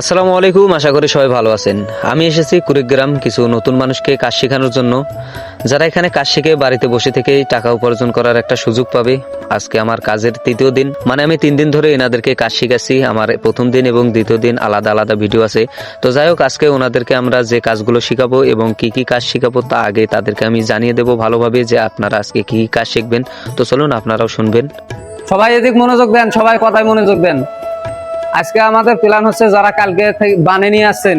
আসসালামু আলাইকুম, আশা করি সবাই ভালো আছেন। আমি এসেছি কুড়িগ্রাম কিছু নতুন মানুষকে কাজ শেখানোর জন্য। যারা এখানে কাজ শিখে বাড়িতে বসে থেকেই টাকা উপার্জন করার একটা সুযোগ পাবে, আজকে আমার কাজের তৃতীয় দিন। মানে আমি তিন দিন ধরে এনাদেরকে কাজ শিখাচ্ছি, আমার প্রথম দিন এবং দ্বিতীয় দিন আলাদা আলাদা ভিডিও আছে। তো যাই হোক, আজকে ওনাদেরকে আমরা যে কাজগুলো শিখাবো এবং কি কি কাজ শিখাবো তা আগে তাদেরকে আমি জানিয়ে দেবো ভালোভাবে যে আপনারা আজকে কি কাজ শিখবেন। তো চলুন, আপনারাও শুনবেন। সবাই এদিক মনোযোগ দেন, সবাই কথায় মনোযোগ দেন। আজকে আমাদের প্ল্যান হচ্ছে যারা কালকে বানে নিয়ে আসছেন,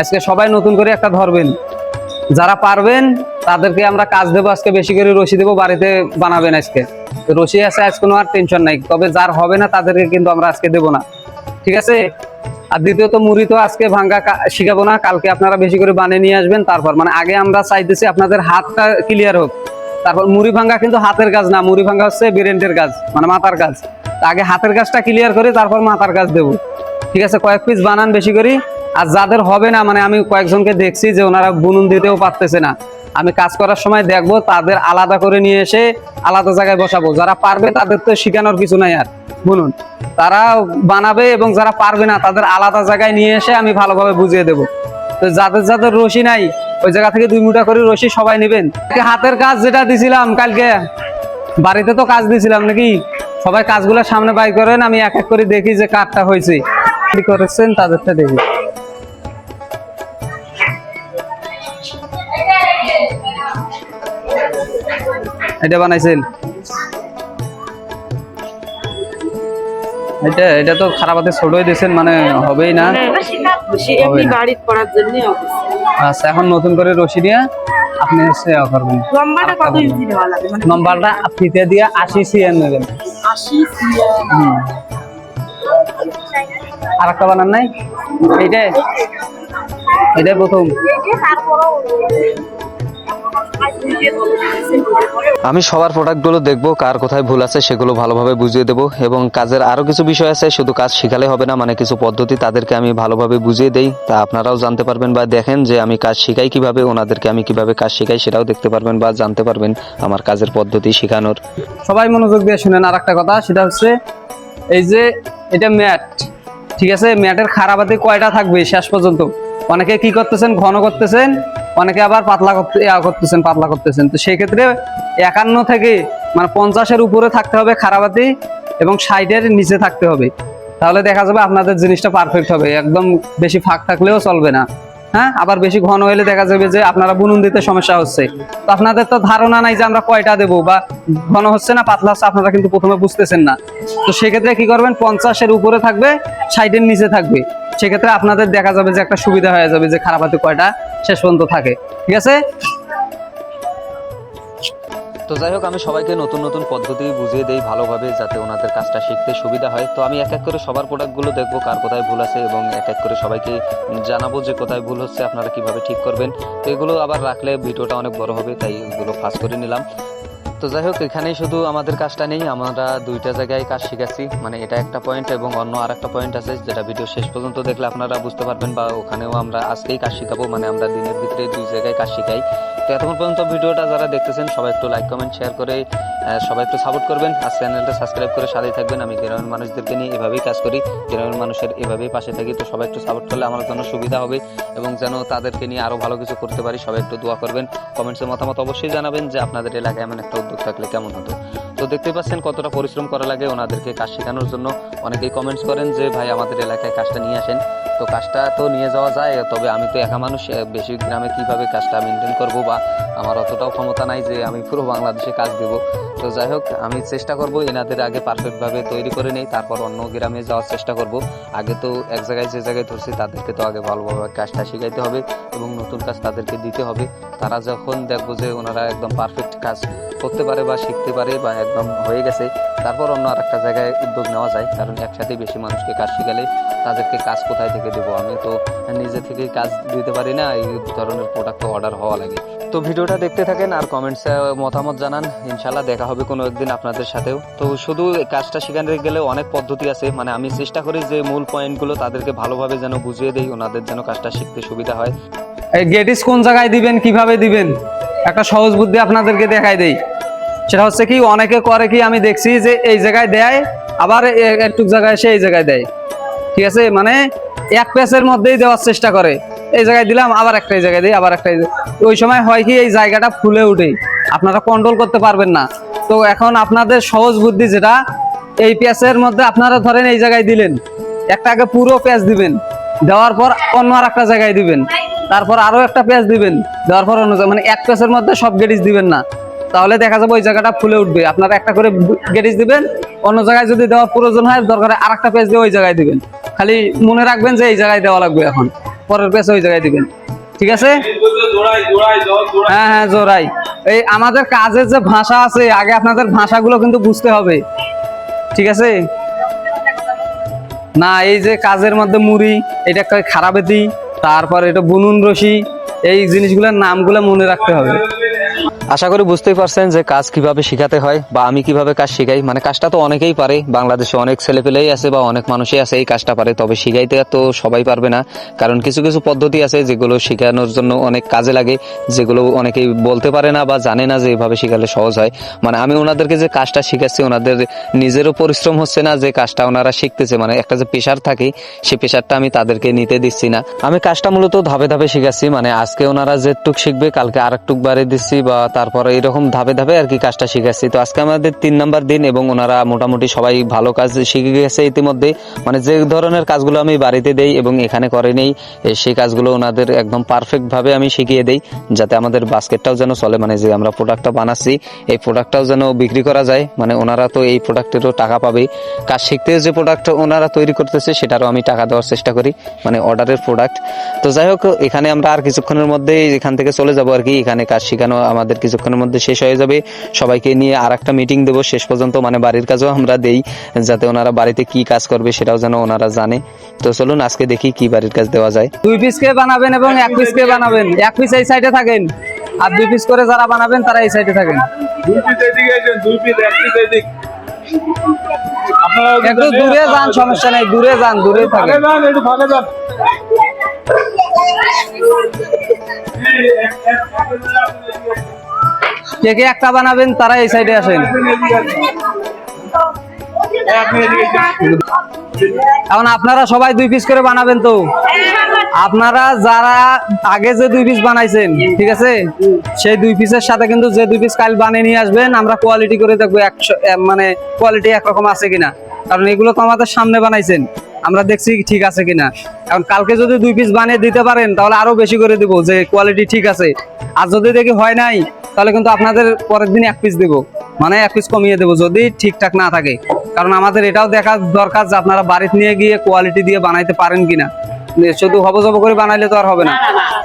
আজকে সবাই নতুন করে একটা ধরবেন। যারা পারবেন, তাদেরকে আমরা কাজ দেবো, আজকে বেশি করে রশি দেবো, বাড়িতে বানাবেন আজকে। রশি আছে, আজ কোনো আর টেনশন নাই, তবে যার হবে না, তাদেরকে কিন্তু আমরা আজকে দেবো না। ঠিক আছে? আর দ্বিতীয়ত, মুড়ি তো আজকে ভাঙ্গা শিখাবো না, কালকে আপনারা বেশি করে বানিয়ে নিয়ে আসবেন, তারপর। মানে আগে আমরা চাইতেছি আপনাদের হাতটা ক্লিয়ার হোক। তারপর মুড়ি ভাঙ্গা কিন্তু হাতের কাজ না, মুড়ি ভাঙ্গা হচ্ছে ব্রেন্ডের কাজ মানে মাথার কাজ। আগে হাতের কাজটা ক্লিয়ার করি, তারপর মাথার কাজ দেবো। ঠিক আছে, কয়েক পিস বানান বেশি করি। আর যাদের হবে না মানে আমি কয়েকজনকে দেখছি যে ওনারা বুনুন দিতেও পারতেছে না। আমি কাজ করার সময় দেখব, তাদের আলাদা করে নিয়ে এসে আলাদা জায়গায় বসাবো। যারা পারবে, তাদের তো শেখানোর কিছু নাই আর, বুনুন। তারা বানাবে এবং যারা পারবে না, তাদের আলাদা জায়গায় নিয়ে এসে আমি ভালোভাবে বুঝিয়ে দেবো। তো যাদের যাদের রশি নাই, ওই জায়গা থেকে দুই মুঠা করে রশি সবাই নেবেন। হাতের কাজ যেটা দিছিলাম কালকে, বাড়িতে তো কাজ দিছিলাম নাকি? সবাই কাজগুলো সামনে বাই করেন, আমি এক এক করে দেখি যে কাঠটা হয়েছে। কি করেছেন তাদেরটা দেখি। এটা বানাইছেন? এটা এটা তো খারাপ হাতে ছোটই দিয়েছেন মানে হবেই না। জন্য আচ্ছা এখন নতুন করে রশি দিয়ে আপনি ইয়া করবেন লম্বাটা মানে নম্বরটা ফিতে দিয়ে আশি সিএন নেবেন। আর একটা বানান নাই? এইটাই এটাই প্রথম। আমি সবার প্রোডাক্টগুলো দেখব, কার কোথায় ভুল আছে সেগুলো ভালোভাবে বুঝিয়ে দেবো এবং কাজের আরও কিছু বিষয় আছে, শুধু কাজ শিখালে হবে না মানে কিছু পদ্ধতি তাদেরকে আমি ভালোভাবে বুঝিয়ে দেই। তা আপনারাও জানতে পারবেন বা দেখেন যে আমি কাজ শিখাই কীভাবে, ওনাদেরকে আমি কীভাবে কাজ শিখাই সেটাও দেখতে পারবেন বা জানতে পারবেন আমার কাজের পদ্ধতি শেখানোর। সবাই মনোযোগ দিয়ে শুনেন আর একটা কথা, সেটা হচ্ছে এই যে এটা ম্যাট, ঠিক আছে? ম্যাটের খারাপাতে কয়টা থাকবে শেষ পর্যন্ত? অনেকে কি করতেছেন? ঘন করতেছেন, অনেকে আবার পাতলা করতে করতেছেন, পাতলা করতেছেন। তো সেই ক্ষেত্রে একান্ন থেকে মানে পঞ্চাশের উপরে থাকতে হবে খারাপাতি এবং ষাটের নিচে থাকতে হবে। তাহলে দেখা যাবে আপনাদের জিনিসটা পারফেক্ট হবে। একদম বেশি ফাঁক থাকলেও চলবে না। হ্যাঁ? আবার বেশি ঘন হলে দেখা যাবে যে আপনারা বুনুন দিতে সমস্যা হচ্ছে। তো আপনাদের তো ধারণা নাই যে আমরা কয়টা দেবো বা ঘন হচ্ছে না, পাতলা হচ্ছে, আপনারা কিন্তু প্রথমে বুঝতেছেন না। তো সেক্ষেত্রে কি করবেন? পঞ্চাশের উপরে থাকবে, ষাটের নিচে থাকবে। সেক্ষেত্রে আপনাদের দেখা যাবে যে একটা সুবিধা হয়ে যাবে যে খারাপ হাতে কয়টা শেষ পর্যন্ত থাকে। ঠিক আছে? তো যাই হোক, আমি সবাইকে নতুন নতুন পদ্ধতি বুঝিয়ে দেই ভালোভাবে যাতে ওনাদের কাজটা শিখতে সুবিধা হয়। তো আমি এক এক করে সবার প্রোডাক্টগুলো দেখব, কার কোথায় ভুল আছে এবং এক এক করে সবাইকে জানাব যে কোথায় ভুল হচ্ছে, আপনারা কীভাবে ঠিক করবেন। তো এগুলো আবার রাখলে ভিডিওটা অনেক বড় হবে, তাই এগুলো ফাঁস করে নিলাম। তো যাই হোক, এখানেই শুধু আমাদের কাজটা নেই, আমরা দুইটা জায়গায় কাজ শিখাচ্ছি মানে এটা একটা পয়েন্ট এবং অন্য আর একটা পয়েন্ট আছে, যেটা ভিডিও শেষ পর্যন্ত দেখলে আপনারা বুঝতে পারবেন বা ওখানেও আমরা আজকেই কাজ শিখাবো। মানে আমরা দিনের ভিতরে দুই জায়গায় কাজ শিখাই। তো এতক্ষণ পর্যন্ত ভিডিওটা যারা দেখতেছেন, সবাই একটু লাইক কমেন্ট শেয়ার করে সবাই একটু সাপোর্ট করবেন। আর চ্যানেলটা সাবস্ক্রাইব করে সাথেই থাকবেন। আমি গ্রামের মানুষদেরকে নিয়ে এভাবেই কাজ করি। গ্রামের মানুষের এভাবেই পাশে থাকি। তো সবাই একটু সাপোর্ট করলে আমার জন্য সুবিধা হবে এবং যেন তাদেরকে নিয়ে আরও ভালো কিছু করতে পারি, সবাই একটু দোয়া করবেন। কমেন্টসের মতামত অবশ্যই জানাবেন যে আপনাদের এলাকায় এমন একটা উদ্যোগ থাকলে কেমন হতো। তো দেখতে পাচ্ছেন কতটা পরিশ্রম করা লাগে ওনাদেরকে কাজ শেখানোর জন্য। অনেকেই কমেন্টস করেন যে, ভাই, আমাদের এলাকায় কাজটা নিয়ে আসেন। তো কাজটা তো নিয়ে যাওয়া যায়, তবে আমি তো একা মানুষ বেশি গ্রামে কীভাবে কাজটা মেনটেন করব বা আমার অতটাও ক্ষমতা নাই যে, আমি পুরো বাংলাদেশে কাজ দেব। তো যাই হোক, আমি চেষ্টা করব এনাদের আগে পারফেক্টভাবে তৈরি করে নেই, তারপর অন্য গ্রামে যাওয়ার চেষ্টা করব। আগে তো এক জায়গায় যে জায়গায় ধরছি, তাদেরকে তো আগে ভালোভাবে কাজটা শিখাইতে হবে এবং নতুন কাজ তাদেরকে দিতে হবে। তারা যখন দেখব যে, ওনারা একদম পারফেক্ট কাজ করতে পারে বা শিখতে পারে বা একদম হয়ে গেছে। তারপর অন্য আর একটা জায়গায় উদ্যোগ নেওয়া যায়, কারণ একসাথে বেশি মানুষকে কাজ শিখালে তাদেরকে কাজ কোথায় থেকে দেবো? আমি তো নিজে থেকেই কাজ দিতে পারি না, এই ধরনের প্রোডাক্ট অর্ডার হওয়া লাগে। তো ভিডিওটা দেখতে থাকেন আর কমেন্টসে মতামত জানান। ইনশাল্লাহ দেখা হবে কোনো একদিন আপনাদের সাথেও। তো শুধু কাজটা শেখাতে গেলে অনেক পদ্ধতি আছে মানে আমি চেষ্টা করি যে মূল পয়েন্টগুলো তাদেরকে ভালোভাবে যেন বুঝিয়ে দেই, ওনাদের যেন কাজটা শিখতে সুবিধা হয়। এই গেটিস কোন জায়গায় দিবেন, কীভাবে দিবেন? একটা সহজ বুদ্ধি আপনাদেরকে দেখাই দেই। সেটা হচ্ছে কি, অনেকে করে কি, আমি দেখছি যে এই জায়গায় দেয়, আবার একটু জায়গায় এসে এই জায়গায় দেয়। ঠিক আছে? মানে এক পেসের মধ্যেই দেওয়ার চেষ্টা করে। এই জায়গায় দিলাম, আবার একটা এই জায়গায় দিই, আবার একটা ওই সময় হয় কি, এই জায়গাটা ফুলে উঠে আপনারা কন্ট্রোল করতে পারবেন না। তো এখন আপনাদের সহজ বুদ্ধি যেটা, এই পেঁয়াজের মধ্যে আপনারা ধরেন এই জায়গায় দিলেন। একটা আগে পুরো পেঁয়াজ দিবেন। দেওয়ার পর অন্য আর একটা জায়গায় দিবেন। তারপর আরও একটা পেঁয়াজ দিবেন। দেওয়ার পর অন্য মানে এক পেঁয়াজের মধ্যে সব গেটিস দিবেন না। তাহলে দেখা যাবে ওই জায়গাটা ফুলে উঠবে। আপনারা একটা করে গেটিস দিবেন, অন্য জায়গায় যদি দেওয়ার প্রয়োজন হয়, দরকার আর একটা পেঁয়াজ দিয়ে ওই জায়গায় দিবেন। খালি মনে রাখবেন যে এই জায়গায় দেওয়া লাগবে এখন। পরের পেজ ওই জায়গায় দিবেন। ঠিক আছে? হ্যাঁ হ্যাঁ জোরাই এই আমাদের কাজের যে ভাষা আছে, আগে আপনাদের ভাষাগুলো কিন্তু বুঝতে হবে। ঠিক আছে? না, এই যে কাজের মধ্যে মুড়ি, এটা খারাপেতি তারপর এটা বুনুন রশি, এই জিনিসগুলোর নামগুলো মনে রাখতে হবে। আশা করি বুঝতেই পারছেন যে কাজ কীভাবে শেখাতে হয় বা আমি কীভাবে কাজ শেখাই। মানে কাজটা তো অনেকেই পারে, বাংলাদেশে অনেক ছেলেপেলেই আছে বা অনেক মানুষই আছে এই কাজটা পারে, তবে শিখাইতে তো সবাই পারবে না। কারণ কিছু কিছু পদ্ধতি আছে যেগুলো শেখানোর জন্য অনেক কাজে লাগে, যেগুলো অনেকেই বলতে পারে না বা জানে না যে এভাবে শেখালে সহজ হয়। মানে আমি ওনাদেরকে যে কাজটা শিখাচ্ছি, ওনাদের নিজেরও পরিশ্রম হচ্ছে না যে কাজটা ওনারা শিখতেছে। মানে একটা যে পেশার থাকে সেই পেশারটা আমি তাদেরকে নিতে দিচ্ছি না। আমি কাজটা মূলত ধাপে ধাপে শিখাচ্ছি। মানে আজকে ওনারা যেটুক শিখবে, কালকে আর একটুক বাড়ি দিচ্ছি বা তারপরে এরকম ধাপে ধাপে আর কি কাজটা শিখাচ্ছি তো আজকে আমাদের তিন নাম্বার দিন এবং ওনারা মোটামুটি সবাই ভালো কাজ শিখে গেছে ইতিমধ্যে। মানে যে ধরনের কাজগুলো আমি বাড়িতে দেই এবং এখানে করে নেই সেই কাজগুলো ওনাদের একদম পারফেক্ট ভাবে আমি শিখিয়ে দেই, যাতে আমাদের বাস্কেটটাও যেন চলে। মানে যে আমরা প্রোডাক্টটা বানাচ্ছি, এই প্রোডাক্টটাও যেন বিক্রি করা যায়। মানে ওনারা তো এই প্রোডাক্টেরও টাকা পাবে। কাজ শিখতে যে প্রোডাক্ট ওনারা তৈরি করতেছে, সেটারও আমি টাকা দেওয়ার চেষ্টা করি মানে অর্ডারের প্রোডাক্ট তো যাই হোক, এখানে আমরা আর কিছুক্ষণের মধ্যে এখান থেকে চলে যাব আর কি। এখানে কাজ শেখানো আমাদের কিছুক্ষণের মধ্যে শেষ হয়ে যাবে সবাইকে নিয়ে আর একটা মিটিং দেবো শেষ পর্যন্ত মানে বাড়ির কাজও আমরা দেই যাতে ওনারা বাড়িতে কি কাজ করবে সেটাও যেন ওনারা জানে তো চলুন আজকে দেখি কি বাড়ির কাজ দেওয়া যায় দুই পিস কে বানাবেন এবং এক পিস কে বানাবেন এক পিস এই সাইডে থাকেন আর দুই পিস করে যারা বানাবেন তারা এই সাইডে থাকেন দুই পিস এদিকে দুই পিস এক পিস এদিক একটু দূরে যান সমস্যা নেই দূরে যান দূরে থাকেন একটু কে একটা বানাবেন, তারা এই সাইডে আসেন। এখন আপনারা সবাই দুই পিস করে বানাবেন তো? আপনারা যারা আগে যে দুই পিস বানাইছেন, ঠিক আছে? সেই দুই পিসের সাথে কিন্তু যে দুই পিস কাল বানিয়ে নিয়ে আসবেন, আমরা কোয়ালিটি করে দেখব একশো মানে কোয়ালিটি একরকম আছে কিনা। কারণ এগুলো তো আমাদের সামনে বানাইছেন। আমরা দেখছি ঠিক আছে কিনা। এখন কালকে যদি দুই পিস বানিয়ে দিতে পারেন তাহলে আরও বেশি করে দিব যে কোয়ালিটি ঠিক আছে। আর যদি দেখি হয় নাই তাহলে কিন্তু আপনাদের পরের দিন এক পিস দেবো। মানে এক পিস কমিয়ে দেবো যদি ঠিকঠাক না থাকে। কারণ আমাদের এটাও দেখা দরকার যে আপনারা বাড়িতে নিয়ে গিয়ে কোয়ালিটি দিয়ে বানাইতে পারেন কিনা। শুধু হবজব করে বানাইলে তো আর হবে না।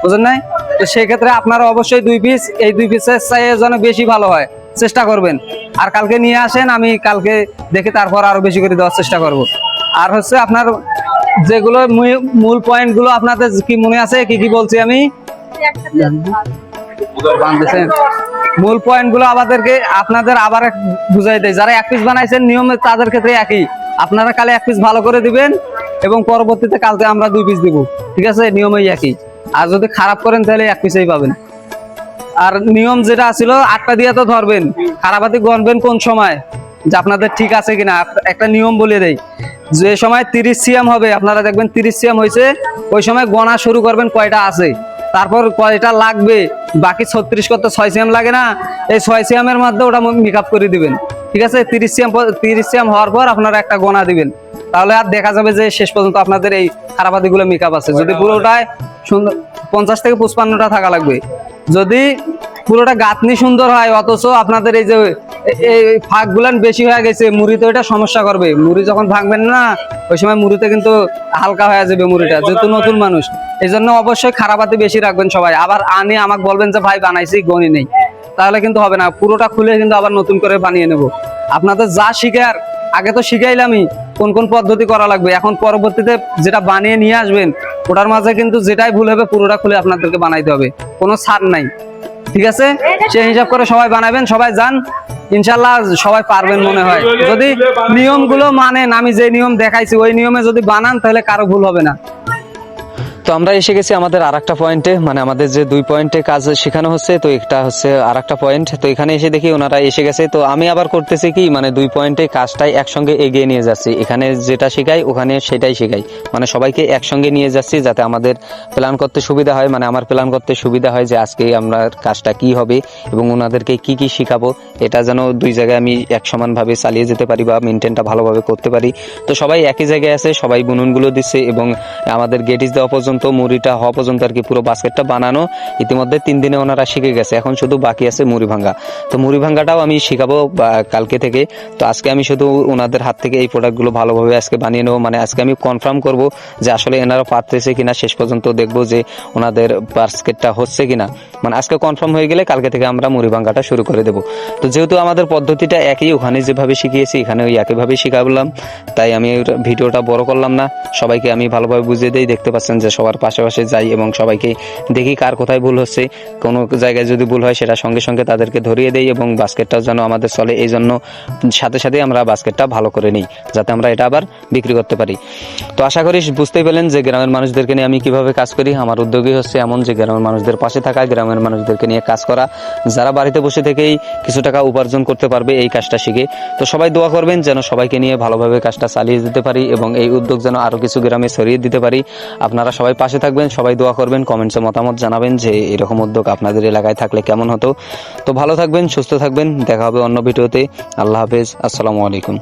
বুঝলেন নাই? তো সেক্ষেত্রে আপনারা অবশ্যই দুই পিস এই দুই পিসের চাইয়ে যেন বেশি ভালো হয়। চেষ্টা করবেন। আর কালকে নিয়ে আসেন আমি কালকে দেখে তারপর আরও বেশি করে দেওয়ার চেষ্টা করব। আর হচ্ছে আপনার যেগুলো মূল- মূল পয়েন্টগুলো আপনাদের কি মনে আছে? কি কি বলছি আমি? মূল পয়েন্টগুলো আমাদেরকে আপনাদের আবার বুঝাই দেয় যারা এক পিস বানাইছেন, নিয়মে তাদের ক্ষেত্রে একই। আপনারা কালে এক পিস ভালো করে দিবেন এবং পরবর্তীতে কালকে আমরা দুই পিস দিব। ঠিক আছে? নিয়মেই একই। আর যদি খারাপ করেন, তাহলে এক পিসেই পাবেন। আর নিয়ম যেটা ছিল, আটটা দিয়ে তো ধরবেন। খারাপাতি গণবেন কোন সময়? যে আপনাদের ঠিক আছে কিনা? একটা নিয়ম বলে দেই। যে সময় তিরিশ সিএম হবে, আপনারা দেখবেন তিরিশ সিএম হয়েছে, ওই সময় গণা শুরু করবেন কয়টা আছে। তারপর কয়টা লাগবে, বাকি ছত্রিশ করতে ছয় সিএম লাগে না, এই ছয় সিএমের মধ্যে ওটা মেকআপ করে দিবেন। ঠিক আছে? তিরিশ সিএম তিরিশ সিএম হওয়ার পর আপনারা একটা গোনা দিবেন। তাহলে আর দেখা যাবে যে শেষ পর্যন্ত আপনাদের এই খারাপাতি গুলো মেকআপ আছে। যদি পুরোটাই সুন্দর পঞ্চাশ থেকে পঁচপান্নটা থাকা লাগবে। যদি পুরোটা গাঁথনি সুন্দর হয় অথচ আপনাদের এই যে এই ফাঁক গুলান বেশি হয়ে গেছে মুড়িতে ওইটা সমস্যা করবে। মুড়ি যখন ভাঙবেন না ওই সময় মুড়িতে কিন্তু হালকা হয়ে যাবে মুড়িটা যেহেতু নতুন মানুষ। এই জন্য অবশ্যই খারাপাতি বেশি রাখবেন সবাই। আবার আনি আমাকে বলবেন যে ভাই বানাইছি গণি নেই। তাহলে কিন্তু হবে না পুরোটা খুলে কিন্তু আবার নতুন করে বানিয়ে নেব। আপনাদের যা শিখার আগে তো শিখাইলামই কোন কোন পদ্ধতি করা লাগবে। এখন পরবর্তীতে যেটা বানিয়ে নিয়ে আসবেন ওটার মাঝে কিন্তু যেটাই ভুল হবে পুরোটা খুলে আপনাদেরকে বানাইতে হবে। কোনো ছাড় নাই। ঠিক আছে? সেই হিসাব করে সবাই বানাবেন, সবাই যান। ইনশাল্লাহ সবাই পারবেন মনে হয়। যদি নিয়মগুলো মানেন আমি যে নিয়ম দেখাইছি, ওই নিয়মে যদি বানান, তাহলে কারও ভুল হবে না। তো আমরা এসে গেছি আমাদের আর একটা পয়েন্টে মানে আমাদের যে দুই পয়েন্টে কাজ শেখানো হচ্ছে, তো একটা হচ্ছে আর একটা পয়েন্ট তো এখানে এসে দেখি ওনারা এসে গেছে। তো আমি আবার করতেছি কি মানে দুই পয়েন্টে কাজটাই একসঙ্গে এগিয়ে নিয়ে যাচ্ছি। এখানে যেটা শেখাই, ওখানে সেটাই শেখাই। মানে সবাইকে একসঙ্গে নিয়ে যাচ্ছি যাতে আমাদের প্ল্যান করতে সুবিধা হয়। মানে আমার প্ল্যান করতে সুবিধা হয় যে আজকে আমরা কাজটা কি হবে এবং ওনাদেরকে কি কি শেখাবো, এটা যেন দুই জায়গায় আমি এক সমানভাবে চালিয়ে যেতে পারি বা মেনটেনটা ভালোভাবে করতে পারি। তো সবাই একই জায়গায় আছে, সবাই বুনুনগুলো দিচ্ছে এবং আমাদের গেট গেটিস দেওয়া পর্যন্ত মুড়িটা হওয়া পর্যন্ত আর কি পুরো বাস্কেটটা বানানো ইতিমধ্যে তিন দিনে ওনারা শিখে গেছে। এখন শুধু বাকি আছে মুড়ি ভাঙ্গা। তো মুড়ি ভাঙ্গাটাও আমি শিখাবো কালকে থেকে। তো আজকে আমি শুধু ওনাদের হাত থেকে এই প্রোডাক্টগুলো ভালোভাবে আজকে বানিয়ে নেব। মানে আজকে আমি কনফার্ম করব যে আসলে এনারা পারতেছে কিনা। শেষ পর্যন্ত দেখব যে ওনাদের বাস্কেটটা হচ্ছে কিনা। মানে আজকে কনফার্ম হয়ে গেলে কালকে থেকে আমরা মুড়ি ভাঙ্গাটা শুরু করে দেবো। তো যেহেতু আমাদের পদ্ধতিটা একই, ওখানে যেভাবে শিখিয়েছি, এখানে ওই একইভাবে শিখাবলাম। তাই আমি ভিডিওটা বড় করলাম না। সবাইকে আমি ভালোভাবে বুঝিয়ে দিই। দেখতে পাচ্ছেন যে সবার পাশে পাশে যাই এবং সবাইকে দেখি কার কোথায় ভুল হচ্ছে। কোনো জায়গায় যদি ভুল হয় সেটা সঙ্গে সঙ্গে তাদেরকে ধরিয়ে দেই এবং বাস্কেটটাও যেন আমাদের চলে। এই জন্য সাথে সাথে আমরা বাস্কেটটা ভালো করে নিই, যাতে আমরা এটা আবার বিক্রি করতে পারি। তো আশা করি বুঝতেই পেলেন যে গ্রামের মানুষদেরকে নিয়ে আমি কীভাবে কাজ করি। আমার উদ্যোগই হচ্ছে এমন যে গ্রামের মানুষদের পাশে থাকা, গ্রামের মানুষদেরকে নিয়ে কাজ করা। যারা বাড়িতে বসে থেকেই কিছু টাকা উপার্জন করতে পারবে এই কাজটা শিখে। তো সবাই দোয়া করবেন যেন সবাইকে নিয়ে ভালোভাবে কাজটা চালিয়ে দিতে পারি এবং এই উদ্যোগ যেন আরও কিছু গ্রামে ছড়িয়ে দিতে পারি। আপনারা সবাই পাশে থাকবেন, সবাই দোয়া করবেন কমেন্টসে মতামত জানাবেন যে এরকম উদ্যোগ আপনাদের এলাকায় থাকলে কেমন হতো। তো ভালো থাকবেন, সুস্থ থাকবেন, দেখা হবে অন্য ভিডিওতে। আল্লাহ হাফেজ, আসসালামু আলাইকুম।